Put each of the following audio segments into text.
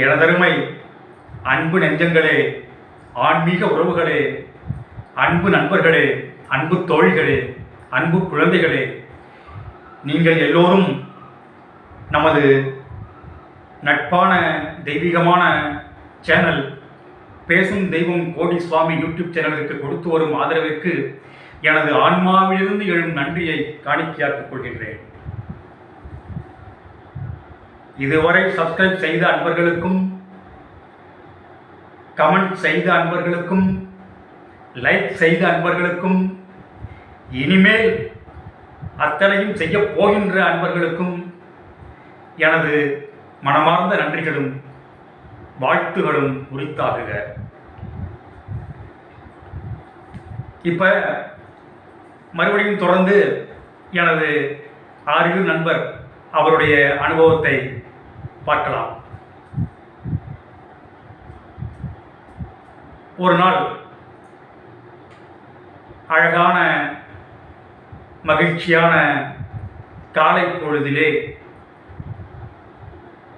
எனதருமை அன்பு நெஞ்சங்களே ஆன்மீக உறவுகளே அன்பு நண்பர்களே அன்பு தோழிகளே அன்பு குழந்தைகளே நீங்கள் எல்லோரும் நமது நட்பான தெய்வீகமான சேனல் பேசும் தெய்வம் கோடி சுவாமி யூடியூப் சேனலுக்கு கொடுத்து வரும் ஆதரவிற்கு எனது ஆன்மாவிலிருந்து எழும் நன்றியை காணிக்கையாக்கிக் கொள்கின்றேன். இதுவரை சப்ஸ்கிரைப் செய்த அன்பர்களுக்கும் கமெண்ட் செய்த அன்பர்களுக்கும் லைக் செய்த அன்பர்களுக்கும் இனிமேல் அத்தனையும் செய்ய போகின்ற அன்பர்களுக்கும் எனது மனமார்ந்த நன்றிகளும் வாழ்த்துகளும் உரித்தாகுக. இப்போ மறுபடியும் தொடர்ந்து எனது ஆறில் நண்பர் அவருடைய அனுபவத்தை பார்க்கலாம். ஒரு நாள் அழகான மகிழ்ச்சியான காலை பொழுதிலே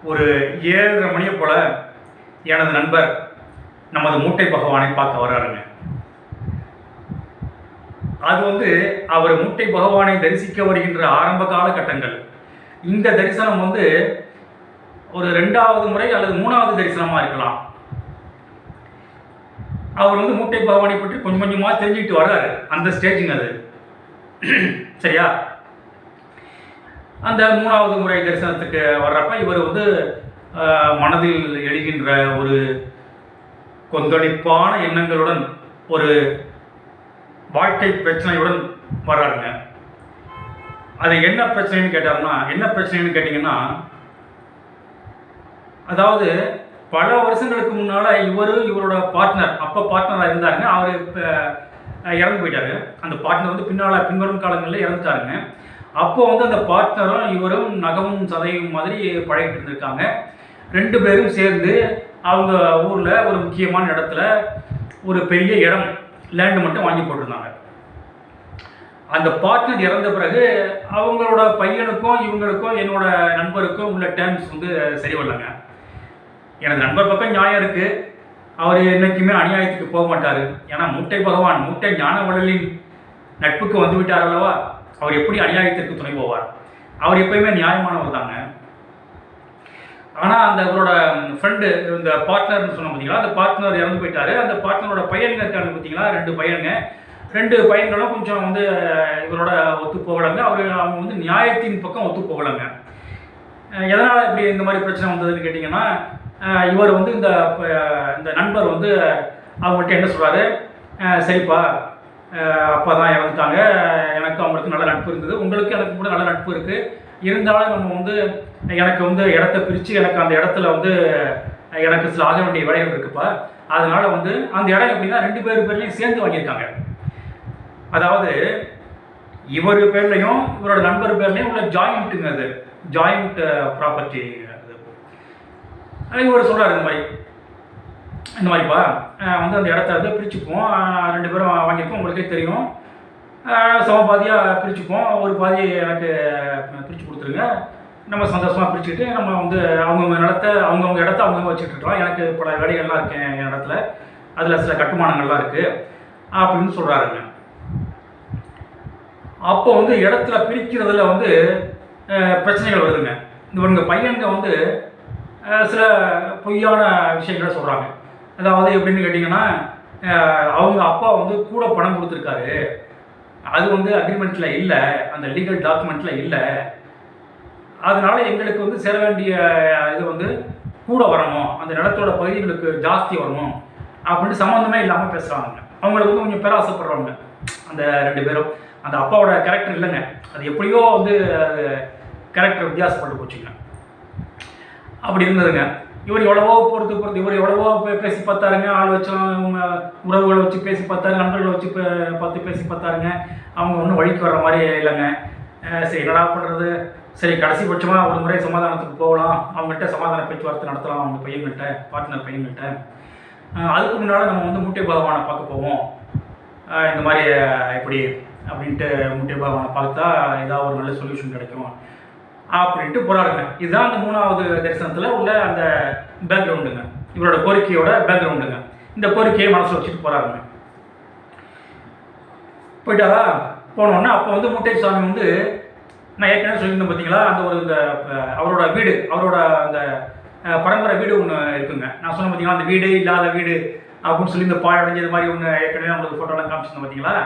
ஒரு ஏழரை மணியை போல எனது நண்பர் நமது மூட்டை பகவானை பார்க்க வர்றாருங்க. அது வந்து அவர் மூட்டை பகவானை தரிசிக்க வருகின்ற ஆரம்ப காலகட்டங்கள். இந்த தரிசனம் வந்து ஒரு ரெண்டாவது முறை அல்லது மூணாவது தரிசனமாக இருக்கலாம். அவர் வந்து மூட்டை பவானி பற்றி கொஞ்சம் கொஞ்சமாக தெரிஞ்சுக்கிட்டு வர்றாரு. அந்த ஸ்டேஜுங்க அது. சரியா? அந்த மூணாவது முறை தரிசனத்துக்கு வர்றப்ப இவர் வந்து மனதில் எழுகின்ற ஒரு கொந்தளிப்பான எண்ணங்களுடன் ஒரு வாழ்க்கை பிரச்சனையுடன் வர்றாருங்க. அது என்ன பிரச்சனைன்னு கேட்டார்னா என்ன பிரச்சனைன்னு கேட்டிங்கன்னா அதாவது பல வருஷங்களுக்கு முன்னால் இவர் இவரோட பார்ட்னர் அப்போ பார்ட்னராக இருந்தாருங்க. அவர் இப்போ இறந்து போயிட்டாரு. அந்த பார்ட்னர் வந்து பின்னால் பின்வரும் காலங்களில் இறந்துட்டாருங்க. அப்போ வந்து அந்த பார்ட்னரும் இவரும் நகமும் சதையும் மாதிரி பழகிட்டு இருந்திருக்காங்க. ரெண்டு பேரும் சேர்ந்து அவங்க ஊரில் ஒரு முக்கியமான இடத்துல ஒரு பெரிய இடம் லேண்டு மட்டும் வாங்கி போட்டிருந்தாங்க. அந்த பார்ட்னர் இறந்த பிறகு அவங்களோட பையனுக்கும் இவங்களுக்கும் என்னோட நண்பருக்கும் உள்ள டேர்ம்ஸ் வந்து சரி வரலங்க எனது நண்பர் பக்கம் நியாயம் இருக்கு. அவர் என்னைக்குமே அநியாயத்துக்கு போக மாட்டார். ஏன்னா மூட்டை பகவான் மூட்டை ஞான உடலின் நட்புக்கு வந்து விட்டார் அல்லவா? அவர் எப்படி அநியாயத்திற்கு துணை போவார்? அவர் எப்பயுமே நியாயமானவர் தாங்க. ஆனால் அந்த அவரோட ஃப்ரெண்டு இந்த பார்ட்னர்னு சொன்ன பார்த்தீங்களா அந்த பார்ட்னர் இறந்து போயிட்டாரு. அந்த பார்ட்னரோட பையனுங்க இருக்காங்க பார்த்தீங்களா ரெண்டு பையனுங்க ரெண்டு பையன்களும் கொஞ்சம் வந்து இவரோட ஒத்து போகலைங்க. அவர் அவங்க வந்து நியாயத்தின் பக்கம் ஒத்து போகலைங்க. எதனால் இப்படி இந்த மாதிரி பிரச்சனை வந்ததுன்னு கேட்டிங்கன்னா இவர் வந்து இந்த இந்த நண்பர் வந்து அவங்கள்ட்ட என்ன சொல்கிறாரு சரிப்பா. அப்பா தான் இறந்துட்டாங்க. எனக்கு அவங்களுக்கு நல்ல நட்பு இருந்தது. உங்களுக்கு எனக்கு கூட நல்ல நட்பு இருக்குது இருந்தாலும் நம்ம வந்து எனக்கு வந்து இடத்த பிரித்து எனக்கு அந்த இடத்துல வந்து எனக்கு சில ஆக வேண்டிய வேலைகள் இருக்குப்பா. அதனால் வந்து அந்த இடம் எப்படின்னா ரெண்டு பேர் பேர்லையும் சேர்ந்து வாங்கியிருக்காங்க. அதாவது இவர் பேர்லையும் இவரோட நண்பர் பேர்லையும் உள்ள ஜாயிண்ட்டுங்க அது. ஜாயிண்ட் ப்ராப்பர்ட்டி இவர் சொல்கிறார் இந்த மாதிரி. இந்த மாதிரிப்பா. வந்து அந்த இடத்த வந்து பிரிச்சுப்போம் ரெண்டு பேரும் வாங்கியிருக்கோம். உங்களுக்கே தெரியும். சம பாதியாக பிரிச்சுப்போம் ஒரு பாதி எனக்கு பிரித்து கொடுத்துருங்க. நம்ம சந்தோஷமாக பிரிச்சுக்கிட்டு நம்ம வந்து அவங்கவுங்க நிலத்தை அவங்கவுங்க இடத்த அவங்கவுங்க வச்சுட்டுருக்கோம் எனக்கு பல வேலைகள்லாம் இருக்கேன் என் இடத்துல. அதில் சில கட்டுமானங்கள்லாம் இருக்குது அப்படின்னு சொல்கிறாருங்க அப்போ வந்து இடத்துல பிரிக்கிறதுல வந்து பிரச்சனைகள் வருதுங்க. இந்த இவங்க பையனுங்க வந்து சில பொய்யான விஷயங்களை சொல்கிறாங்க அதாவது எப்படின்னு கேட்டிங்கன்னா அவங்க அப்பா வந்து கூட பணம் கொடுத்துருக்காரு. அது வந்து அக்ரிமெண்ட்டில் இல்லை அந்த லீகல் டாக்குமெண்ட்டில் இல்லை. அதனால் எங்களுக்கு வந்து சேர வேண்டிய இது வந்து கூட வரணும். அந்த நிலத்தோட பகுதிகளுக்கு ஜாஸ்தி வரணும் அப்படின்னு சம்மந்தமே இல்லாமல் பேசுகிறாங்க அவங்களுக்கு வந்து கொஞ்சம் பேராசைப்படுறவங்க அந்த ரெண்டு பேரும். அந்த அப்பாவோட கேரக்டர் இல்லைங்க. அது எப்படியோ வந்து கேரக்டர் வித்தியாசப்பட்டு போச்சுங்க. அப்படி இருந்ததுங்க. இவர் எவ்வளவோ பொறுத்து பொறுத்து இவர் எவ்வளவோ பேசி பார்த்தாருங்க. ஆள் வச்சோம் இவங்க உறவுகளை வச்சு பேசி பார்த்தாரு நண்பர்களை வச்சு பே- பார்த்து பேசி பார்த்தாருங்க. அவங்க ஒன்றும் வழிக்கு வர்ற மாதிரி இல்லைங்க. சரி என்னடா பண்ணுறது சரி கடைசி பட்சமாக ஒரு முறை சமாதானத்துக்கு போகலாம். அவங்கள்ட்ட சமாதான பேச்சுவார்த்தை நடத்தலாம் அவங்க பையன்கிட்ட பார்ட்னர் பையன்கிட்ட அதுக்கு முன்னால் நம்ம வந்து முட்டை பகவானை பார்க்க போவோம். இந்த மாதிரி எப்படி இப்படி அப்படின்ட்டு முட்டை பகவானை பார்த்தா ஏதாவது ஒரு நல்ல சொல்யூஷன் கிடைக்கும். அப்படின்ட்டு போராடுங்க இதுதான் அந்த மூணாவது தரிசனத்தில் உள்ள அந்த பேக்ரவுண்டுங்க இவரோட கோரிக்கையோட பேக்ரவுண்டுங்க இந்த கோரிக்கையை மனசில் வச்சுட்டு போறாருங்க. போயிட்டாரா? போனோன்னா அப்போ வந்து முட்டை சாமி வந்து நான் ஏற்கனவே சொல்லியிருந்தேன் பார்த்தீங்களா அந்த ஒரு இந்த அவரோட வீடு அவரோட அந்த பரம்பரை வீடு ஒன்று இருக்குங்க. நான் சொன்ன பார்த்தீங்களா அந்த வீடு இல்லாத வீடு அப்படின்னு சொல்லி இந்த பாழடைஞ்சது மாதிரி ஒன்று ஏற்கனவே உங்களுக்கு ஃபோட்டோலாம் காமிச்சிருந்தேன் பார்த்தீங்களா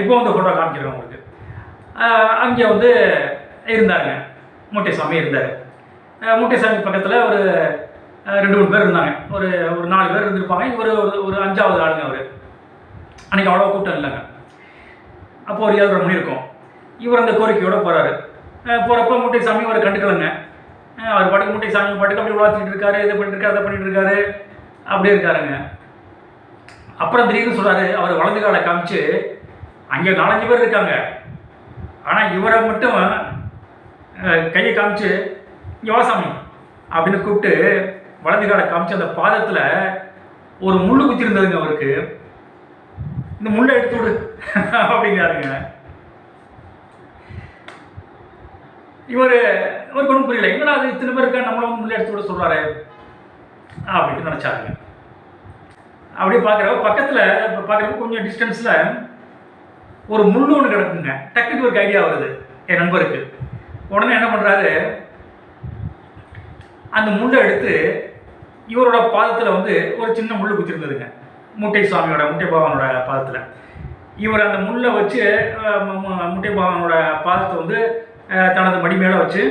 இப்போ அந்த ஃபோட்டோ காமிக்கிறேன் உங்களுக்கு. அங்கே வந்து இருந்தாருங்க. மூட்டைசாமி இருந்தார். மூட்டைசாமி பக்கத்தில் ஒரு ரெண்டு மூணு பேர் இருந்தாங்க. ஒரு ஒரு நாலு பேர் இருந்திருப்பாங்க. இவர் ஒரு ஒரு அஞ்சாவது ஆளுங்க அவர். அன்றைக்கி அவ்வளோ கூட்டம் இல்லைங்க. அப்போ ஒரு ஏழரை மணி இருக்கும். இவர் அந்த கோரிக்கையோட போகிறாரு போகிறப்ப மூட்டைசாமி அவரை கண்டுக்கலைங்க. அவர் பாட்டுக்கு மூட்டைசாமி பாட்டுக்கு அப்படி உலாத்திட்டு இருக்காரு இதை பண்ணிட்டு இருக்காரு அதை பண்ணிட்டு இருக்காரு. அப்படியே இருக்காருங்க. அப்புறம் திடீர்னு சொல்கிறாரு அவர் வலது காலை காமிச்சு அங்கே நாலஞ்சு பேர் இருக்காங்க. ஆனால் இவரை மட்டும் கையை காமிச்சு யோசாமி அப்படின்னு கூப்பிட்டு வலது காலை காமிச்சு அந்த பாதத்தில் ஒரு முள் குத்தி இருந்ததுங்க அவருக்கு. இந்த முள்ளை எடுத்து விடு அப்படிங்கிறாருங்க. இவர் இவருக்கு ஒன்றும் புரியல. என்னடா அது இத்தனை பேர் இருக்கா நம்மளும் முள்ளை எடுத்து விட சொல்கிறாரு அப்படின்னு நினச்சாருங்க. அப்படியே பார்க்குறப்ப பக்கத்தில் பார்க்குறப்ப கொஞ்சம் டிஸ்டன்ஸில் ஒரு முள் ஒன்று கிடக்குங்க. டக்குன்னு ஒரு ஐடியா வருது என் நண்பருக்கு. உடனே என்ன பண்ணுறாரு அந்த முள்ளை எடுத்து இவரோட பாதத்தில் வந்து ஒரு சின்ன முள் குத்திருந்ததுங்க. முட்டை சுவாமியோட முட்டை பாவனோட பாதத்தில். இவர் அந்த முள்ளை வச்சு முட்டை பாவனோட பாதத்தை வந்து தனது மடி மேலே வச்சு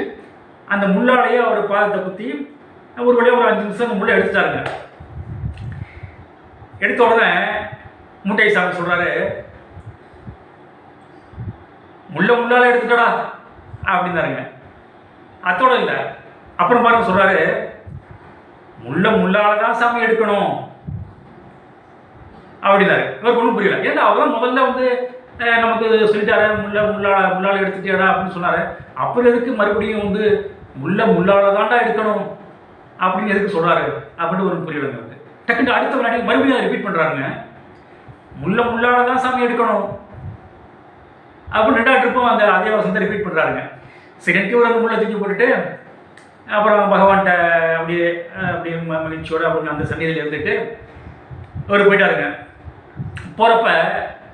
அந்த முள்ளாலேயே அவர் பாதத்தை குத்தி ஒரு வழியாக ஒரு அஞ்சு நிமிஷம் அந்த முள்ளை எடுத்துட்டாருங்க. எடுத்த உடனே முட்டை சாமி சொல்கிறாரு முள்ள முள்ளால எடுத்துட்டடா. அப்படின்னாருங்க அத்தோட இல்லை. அப்புறம் பாருங்க சொல்றாரு முள்ள முள்ளால தான் சாமி எடுக்கணும். அப்படின்னாரு. இவருக்கு ஒன்றும் புரியல. ஏன்னா அவர் தான் முதல்ல வந்து நமக்கு சொல்லிட்டாரு முள்ள முள்ளால முள்ளால் எடுத்துட்டியாடா அப்படின்னு சொன்னாரு. அப்புறம் எதுக்கு மறுபடியும் வந்து முள்ள முள்ளால தான்டா எடுக்கணும் அப்படின்னு எதுக்கு சொல்றாரு? அப்படின்னு ஒரு புரியலங்க அவருக்கு டக்குன்னு அடுத்த வினாடி மறுபடியும் ரிப்பீட் பண்றாருங்க. முள்ள முள்ளால தான் சாமி எடுக்கணும் அப்படின்னு ரெண்டாவது ட்ரிப்பும் அந்த அதே வசனத்தை ரிப்பீட் பண்ணுறாருங்க செகண்ட் ஒரு அங்கே முள்ள தூக்கி போட்டுட்டு அப்புறம் பகவான்கிட்ட அப்படியே அப்படியே ம- மகிழ்ச்சியோட அப்படின்னு அந்த சன்னிதியில் இருந்துட்டு அவர் போயிட்டாருங்க. போகிறப்ப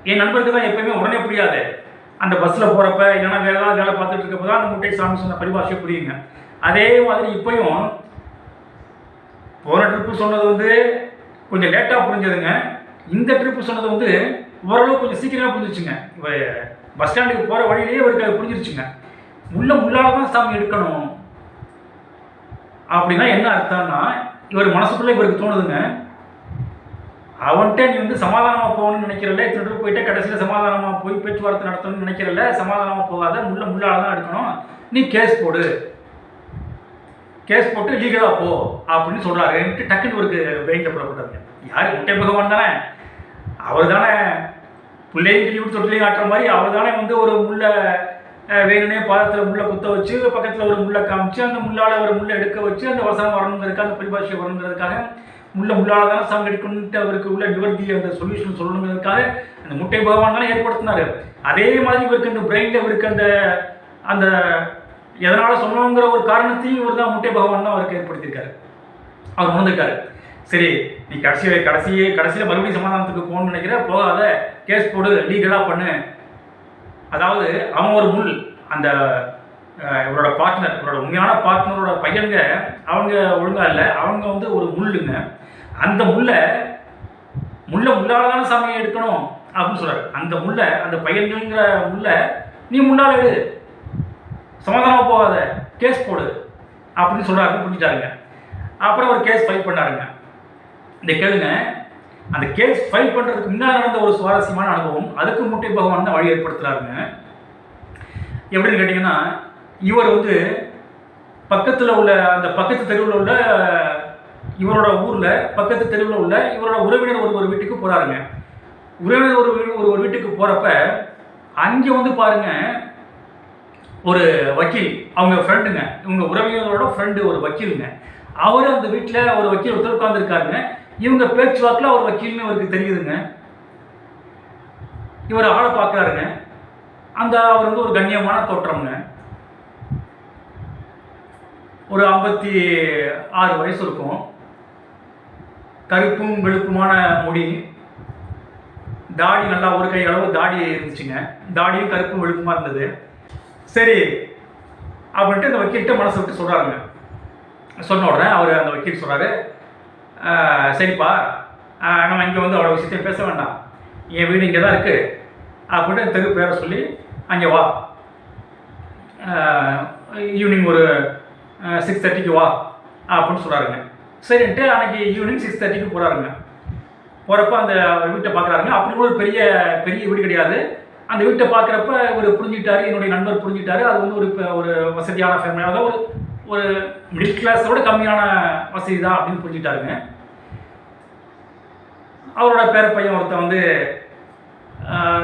என் நண்பருக்கு தான் எப்பயுமே உடனே புரியாது. அந்த பஸ்ஸில் போகிறப்ப இல்லைன்னா வேலை வேலை பார்த்துட்டு இருக்கப்போ தான் அந்த முட்டை சாமி சொன்ன பரிபாஷை புரியுங்க. அதே மாதிரி இப்பயும் போன ட்ரிப்பு சொன்னது வந்து கொஞ்சம் லேட்டாக புரிஞ்சதுங்க. இந்த ட்ரிப்பு சொன்னது வந்து ஓரளவு கொஞ்சம் சீக்கிரமாக புரிஞ்சிச்சுங்க. இவ பஸ் ஸ்டாண்டுக்கு போகிற வழியிலேயே அவருக்கு அது புரிஞ்சிருச்சுங்க. உள்ள முள்ளால தான் சாமி எடுக்கணும். அப்படின்னா என்ன அர்த்தம்னா இவர் மனசுக்குள்ளே இவருக்கு தோணுதுங்க. அவன்கிட்ட நீ வந்து சமாதானமாக போகணும்னு நினைக்கிறல்ல இத்தனை போயிட்டு கடைசியில் சமாதானமாக போய் பேச்சுவார்த்தை நடத்தணும்னு நினைக்கிறல்ல சமாதானமாக போகாத முள்ள முள்ளால தான் எடுக்கணும். நீ கேஸ் போடு. கேஸ் போட்டு லீகலாக போ அப்படின்னு சொல்கிறாருன்ட்டு டக்குன்னு இவருக்கு பிரெயினில் புறப்பட்டாருங்க யார்? முட்டை பகவான் தானே. அவர் தானே. பிள்ளையும் கிளி விட்டு தொட்டிலையும் ஆட்டுற மாதிரி அவர் தானே வந்து ஒரு முள்ளை வேணுனே பாதத்தில் முள்ளை குத்த வச்சு பக்கத்தில் ஒரு முள்ளை காமிச்சு அந்த முள்ளால் ஒரு முள்ளை எடுக்க வச்சு அந்த வசனம் வரணுங்கிறதுக்காக அந்த பரிபாஷை வரணுங்கிறதுக்காக முள்ள முள்ளால் தானே சாங் எடுக்கணுன்ட்டு அவருக்கு உள்ள நிவர்த்தி அந்த சொல்யூஷன் சொல்லணுங்கிறதுக்காக அந்த முட்டை பகவான் தானே ஏற்படுத்தினாரு. அதே மாதிரி இவருக்கு அந்த பிரெயினில் இவருக்கு அந்த அந்த எதனால் சொன்னோங்கிற ஒரு காரணத்தையும் இவர் தான் முட்டை பகவான் தான் அவருக்கு ஏற்படுத்தியிருக்காரு. அவர் உணர்ந்துட்டாரு சரி நீ கடைசி கடைசியே கடைசியில் மறுபடியும் சமாதானத்துக்கு போகணும்னு நினைக்கிற போகாத கேஸ் போடு லீகலாக பண்ணு. அதாவது அவன் ஒரு முள் அந்த இவரோட பார்ட்னர் இவரோட உண்மையான பார்ட்னரோட பையனுங்க அவங்க ஒழுங்கா இல்லை அவங்க வந்து ஒரு முள்ளுங்க அந்த முல்லை முல்லை முள்ளால் தானே சாமியை எடுக்கணும் அப்படின்னு சொல்கிறார் அந்த முல்லை அந்த பையன்கிற முல்லை நீ முன்னால் எடு. சமாதானமாக போகாத. கேஸ் போடு. அப்படின்னு சொல்கிறாரு புரிஞ்சுட்டாருங்க. அப்புறம் ஒரு கேஸ் ஃபைல் பண்ணாருங்க. இந்த கேளுங்க. அந்த கேஸ் ஃபைல் பண்ணுறதுக்கு முன்னாடி நடந்த ஒரு சுவாரஸ்யமான அனுபவம் அதுக்கு முட்டை பகவான் தான் வழி ஏற்படுத்துறாருங்க? எப்படின்னு கேட்டிங்கன்னா இவர் வந்து பக்கத்தில் உள்ள அந்த பக்கத்து தெருவில் உள்ள இவரோட ஊரில் பக்கத்து தெருவில் உள்ள இவரோட உறவினர் ஒரு ஒரு வீட்டுக்கு போகிறாருங்க உறவினர் ஒரு வீடு- ஒரு ஒரு வீட்டுக்கு போகிறப்ப அங்கே வந்து பாருங்க ஒரு வக்கீல் அவங்க ஃப்ரெண்டுங்க இவங்க உறவினரோட ஃப்ரெண்டு ஒரு வக்கீலுங்க. அவர் அந்த வீட்டில் ஒரு வக்கீல் ஒருத்தர் உட்காந்துருக்காருங்க இவங்க பேச்சுவாக்கில் அவர் வக்கீல்னு அவருக்கு தெரியுதுங்க. இவர் ஆளை பார்க்குறாருங்க. அந்த அவர் வந்து ஒரு கண்ணியமான தோற்றம்ங்க. ஒரு ஐம்பத்தி ஆறு வயசு இருக்கும். கருப்பும் வெளுப்புமான முடி. தாடி நல்லா ஒரு கை அளவு தாடி இருந்துச்சுங்க. தாடியும் கருப்பும் வெளுப்புமா இருந்தது. சரி அப்படின்ட்டு அந்த வக்கீல்கிட்ட மனசு விட்டு சொல்கிறாருங்க சொன்ன உடனே அவர் அந்த வக்கீல் சொல்கிறாரு சரிப்பா. நம்ம இங்கே வந்து அவ்வளோ விஷயத்தையும் பேச வேண்டாம். என் வீடு இங்கே தான் இருக்குது அப்படின்னு தெரு பேரை சொல்லி அங்கே வா. ஈவினிங் ஒரு சிக்ஸ் தேர்ட்டிக்கு வா அப்படின்னு சொல்கிறாருங்க சரின்ட்டு அன்றைக்கி ஈவினிங் சிக்ஸ் தேர்ட்டிக்கு போகிறாருங்க போகிறப்ப அந்த வீட்டை பார்க்குறாருங்க அப்படி கூட ஒரு பெரிய பெரிய வீடு கிடையாது. அந்த வீட்டை பார்க்குறப்ப இவர் புரிஞ்சுக்கிட்டாரு என்னுடைய நண்பர் புரிஞ்சுக்கிட்டாரு. அது வந்து ஒரு ஒரு வசதியான ஃபேமிலியாக அதாவது ஒரு ஒரு மிடில் கிளாஸோட கம்மியான வசதி தான் அப்படின்னு புரிஞ்சுட்டாருங்க அவரோட பேர பையன் ஒருத்தன் வந்து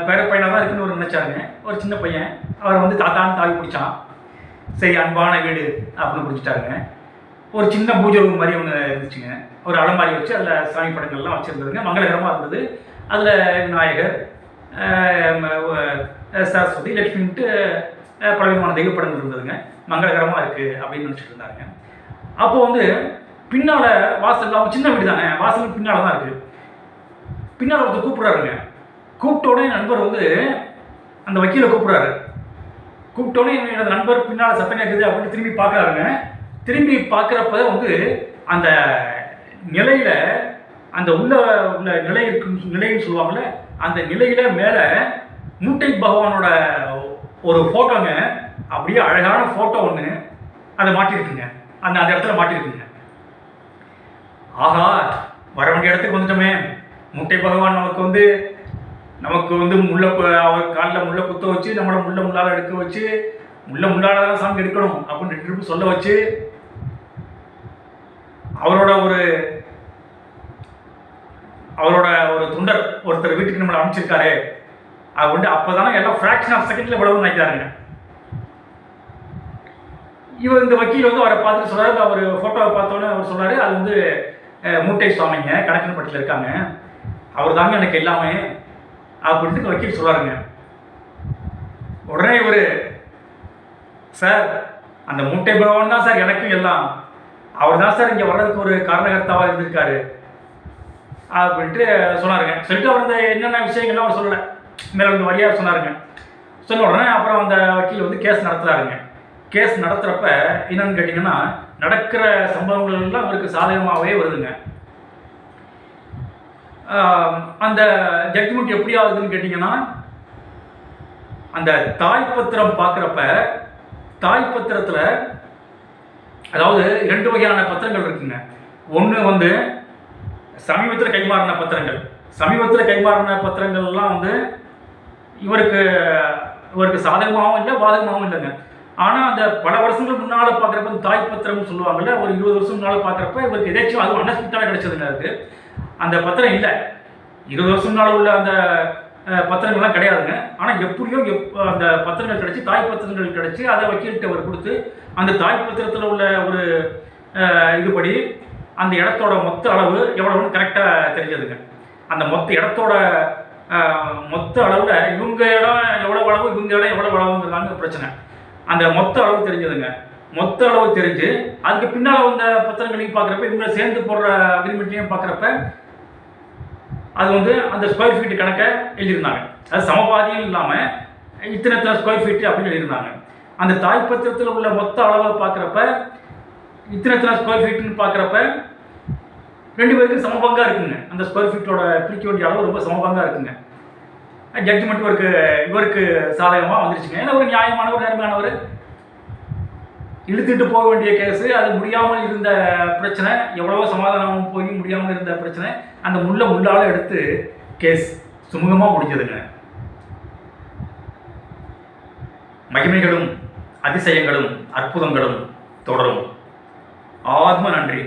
பேர பையனாக தான் இருக்குன்னு ஒரு நினச்சாருங்க. ஒரு சின்ன பையன். அவர் வந்து தாத்தான்னு தாவி பிடிச்சான். சரி அன்பான வீடு அப்படின்னு பிடிச்சிட்டாருங்க ஒரு சின்ன பூஜை ரூம் மாதிரி ஒன்று இருந்துச்சுங்க. ஒரு அலமாரி வச்சு அதில் சாமி படங்கள்லாம் வச்சுருந்ததுங்க. மங்களகரமாக இருந்தது. அதில் விநாயகர் சரஸ்வதி லக்ஷ்மின்ட்டு பலவிதமான தெய்வ படங்கள் இருந்ததுங்க. மங்களகரமாக இருக்குது அப்படின்னு நினச்சிட்டு இருந்தாருங்க. அப்போ வந்து பின்னால் வாசல் அவங்க சின்ன வீடு தானே வாசலுக்கு பின்னால் தான் இருக்குது பின்னால் ஒருத்தர் கூப்பிட்றாருங்க. கூப்பிட்ட உடனே நண்பர் வந்து அந்த வக்கீலை கூப்பிட்றாரு. கூப்பிட்ட உடனே எனது நண்பர் பின்னால் சத்தம் கேட்குது அப்படின்னு திரும்பி பார்க்குறாருங்க. திரும்பி பார்க்குறப்ப வந்து அந்த நிலையில் அந்த உள்ள உள்ள நிலை இருக்கு நிலைன்னு சொல்லுவாங்கல்ல அந்த நிலையில மேலே மூட்டை பகவானோட ஒரு ஃபோட்டோங்க அப்படியே அழகான ஃபோட்டோ ஒன்று அதை மாட்டியிருக்குங்க அந்த அந்த இடத்துல மாட்டியிருக்குங்க ஆஹா வர வேண்டிய இடத்துக்கு வந்துட்டோமே. முட்டை பகவான் நமக்கு வந்து நமக்கு வந்து முள்ள அவர் காலில் முள்ள குத்த வச்சு நம்மளை முள்ள முள்ளால் எடுக்க வச்சு முள்ள முள்ளால் தான் சாமி எடுக்கணும் அப்படின்னு திருப்பி சொல்ல வச்சு அவரோட ஒரு அவரோட ஒரு தொண்டர் ஒருத்தர் வீட்டுக்கு நம்மளை அனுப்பிச்சிருக்காரு. அது வந்து அப்போதானே எல்லாம் ஃப்ராக்ஷன் ஆஃப் செகண்டில் இவ்வளவு நினைக்கிறாருங்க. இவர் இந்த வக்கீல் வந்து அவரை பார்த்துட்டு சொல்கிறாரு அவர் ஃபோட்டோவை பார்த்தோன்னே அவர் சொல்கிறாரு அது வந்து மூட்டை சுவாமிங்க கணக்கன்பட்டியில் இருக்காங்க. அவர் தாங்க எனக்கு எல்லாமே அப்படின்ட்டு இந்த வக்கீல் சொல்கிறாருங்க உடனே இவர் சார் அந்த மூட்டை பகவான் தான் சார் எனக்கும் எல்லாம். அவர் தான் சார் இங்கே வர்றதுக்கு ஒரு காரணகர்த்தாவாக இருந்திருக்காரு. அப்படின்ட்டு சொன்னாருங்க. சொல்லிட்டு அவர் இந்த என்னென்ன விஷயங்கள்லாம் அவர் சொல்லலை. மேலே வந்து வழியாக சொன்னாருங்க. சொன்ன உடனே அப்புறம் அந்த வக்கீல் வந்து கேஸ் நடத்துகிறாருங்க கேஸ் நடத்துகிறப்ப என்னன்னு கேட்டிங்கன்னா நடக்கிற சம்பவங்கள் எல்லாம் அவருக்கு சாதகமாகவே வருதுங்க. அந்த ஜட்ஜ்மெண்ட் எப்படி ஆகுதுன்னு கேட்டிங்கன்னா அந்த தாய் பத்திரம் பார்க்குறப்ப தாய் பத்திரத்தில் அதாவது ரெண்டு வகையான பத்திரங்கள் இருக்குங்க. ஒன்று வந்து சமீபத்தில் கைமாறின பத்திரங்கள். சமீபத்தில் கைமாறின பத்திரங்கள்லாம் வந்து இவருக்கு இவருக்கு சாதகமாகவும் இல்லை பாதகமாகவும் இல்லைங்க. ஆனால் அந்த பல வருஷங்கள் முன்னால் பார்க்குறப்ப இந்த தாய் பத்திரம்னு சொல்லுவாங்கல்ல ஒரு இருபது வருஷம் முன்னால் பார்க்குறப்ப இவருக்கு எதாச்சும் அதுவும் அன்எக்ஸ்பெக்டாக கிடைச்சதுங்க அதுக்கு. அந்த பத்திரம் இல்லை. இருபது வருஷம் முன்னால் உள்ள அந்த பத்திரங்கள்லாம் கிடையாதுங்க. ஆனால் எப்படியோ எப் அந்த பத்திரங்கள் கிடச்சி தாய் பத்திரங்கள் கிடச்சி அதை வக்கீல்கிட்ட அவர் கொடுத்து அந்த தாய் பத்திரத்தில் உள்ள ஒரு இதுபடி அந்த இடத்தோட மொத்த அளவு எவ்வளவுன்னு கரெக்டாக தெரிஞ்சதுங்க. அந்த மொத்த இடத்தோட மொத்த அளவில் இவங்க இடம் எவ்வளோ அளவு இவங்க இடம் எவ்வளோ அளவுங்கிறதாங்க பிரச்சனை. அந்த மொத்த அளவு தெரிஞ்சதுங்க. மொத்த அளவு தெரிஞ்சு அதுக்கு பின்னால் வந்த பத்திரங்களையும் பார்க்குறப்ப இவங்க சேர்ந்து போடுற அக்ரிமெண்ட்லையும் பார்க்குறப்ப அது வந்து அந்த ஸ்கொயர் ஃபீட் கணக்கை எழுதியிருந்தாங்க. அது சமபாதியும் இல்லாமல் இத்தனை இத்தனை ஸ்கொயர் ஃபீட்டு அப்படின்னு எழுதியிருந்தாங்க. அந்த தாய் பத்திரத்தில் உள்ள மொத்த அளவை பார்க்குறப்ப இத்தனை இத்தனை ஸ்கொயர் ஃபீட்டுன்னு பார்க்குறப்ப ரெண்டு பேருக்கும் சமபங்காக இருக்குங்க. அந்த ஸ்கொயர் ஃபீட்டோட பிடிக்க வேண்டிய அளவு ரொம்ப சமபங்காக இருக்குங்க. ஜட்ஜ்மெண்ட் இவருக்கு இவருக்கு சாதகமாக வந்துருச்சுங்க. ஏன்னா ஒரு நியாயமானவர் நேர்மையானவர் இழுத்துட்டு போக வேண்டிய கேஸ் அது முடியாமல் இருந்த பிரச்சனை எவ்வளவோ சமாதானம் போய் முடியாமல் இருந்த பிரச்சனை அந்த முள்ள முள்ளால எடுத்து கேஸ் சுமூகமாக முடிஞ்சதுங்க. மகிமைகளும் அதிசயங்களும் அற்புதங்களும் தொடரும். ஆத்ம நன்றி.